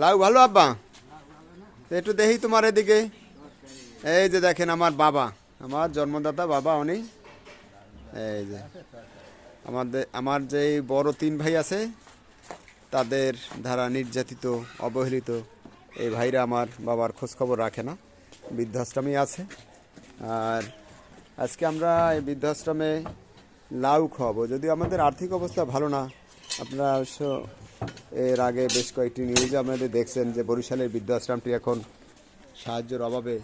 লাউ, ভালো আব্বা? একটু দেখি তোমার এদিকে। এই যে দেখেন আমার বাবা, আমার জন্মদাতা বাবা উনি। এই যে আমাদের আমার যে বড় তিন ভাই আছে, তাদের দ্বারা নির্যাতিত, অবহেলিত, এই ভাইরা আমার বাবার খোঁজখবর রাখে না। বৃদ্ধাশ্রমে আছে। আর আজকে আমরা এই বৃদ্ধাশ্রমে লাউ খাওয়াবো। যদিও আমাদের আর্থিক অবস্থা ভালো না আপনারা অবশ্য এর আগে বেশ কয়েকটি নিউজে আপনাদের দেখছেন যে বরিশালের বৃদ্ধাশ্রমটি এখন সাহায্যের অভাবে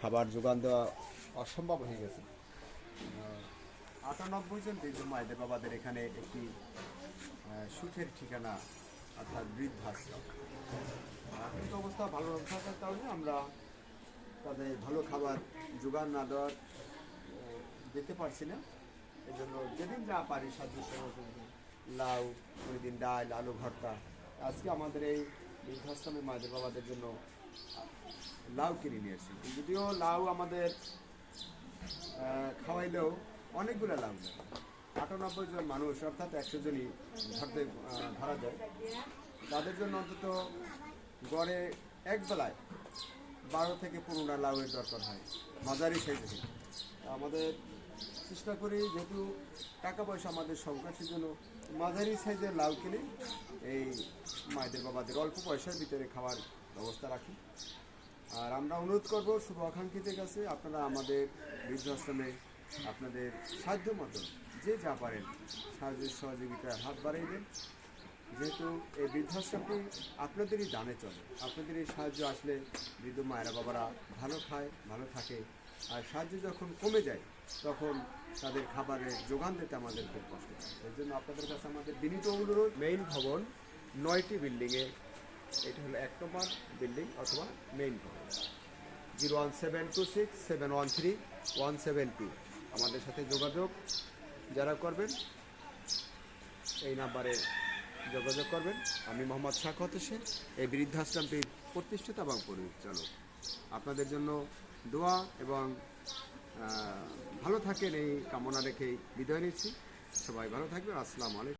খাবার যোগান দেওয়া অসম্ভব হয়ে গেছে। আটানব্বই জন বৃদ্ধ মায়েদের বাবাদের এখানে একটি সুখের ঠিকানা, অর্থাৎ বৃদ্ধাশ্রম। আর্থিক অবস্থা ভালো থাকার কারণে আমরা তাদের ভালো খাবার যোগান না দেওয়ার দিতে পারছি না। এই জন্য যেদিন যা পারি সাহায্য সহযোগিতা লাউ ওই দিন ডাল, আলু ভর্তা। আজকে আমাদের এই বৃদ্ধাশ্রমে মায়েদের বাবাদের জন্য লাউ কিনে নিয়ে এসেছি। যদিও লাউ আমাদের খাওয়াইলেও অনেকগুলো লাউ দেয় আটানব্বই জন মানুষ, অর্থাৎ একশো জনই ধরতে ধরা যায়। তাদের জন্য অন্তত গড়ে এক বেলায় বারো থেকে পনেরোটা লাউয়ের দরকার হয়। মাঝারি সাইজে আমাদের চেষ্টা করি যেহেতু টাকা পয়সা আমাদের সংকট জন্য মাঝারি সাইজের লাউ কিনে এই মায়েদের বাবাদের অল্প পয়সার ভিতরে খাওয়ার ব্যবস্থা রাখি। আর আমরা অনুরোধ করব শুভ আকাঙ্ক্ষীদের কাছে আপনারা আমাদের বৃদ্ধাশ্রমে আপনাদের সাহায্য মতো যে যা পারেন সাহায্য সহযোগিতার হাত বাড়িয়ে দেন। যেহেতু এই বৃদ্ধাশ্রমটি আপনাদেরই দানে চলে, আপনাদের এই সাহায্য আসলে বৃদ্ধ মায়েরা বাবারা ভালো খায়, ভালো থাকে। আর সাহায্য যখন কমে যায়, তখন তাদের খাবারের যোগান দিতে আমাদের খুব কষ্ট হয়। এর জন্য আপনাদের কাছে আমাদের বিনীত অনুরোধ মেইন ভবন নয়টি বিল্ডিংয়ে এটা হলো এক নম্বর বিল্ডিং অথবা মেইন ভবন। Zero one seven two six, seven one three, one seven two. আমাদের সাথে যোগাযোগ যারা করবেন, এই নাম্বারে যোগাযোগ করবেন। আমি মোহাম্মদ শাকত হোসেন, এই বৃদ্ধাশ্রমটির প্রতিষ্ঠিত এবং পরিচালক। আপনাদের জন্য দোয়া এবং ভালো থাকেন এই কামনা রেখেই বিদায় নিচ্ছি। সবাই ভালো থাকবেন। আসসালামু আলাইকুম।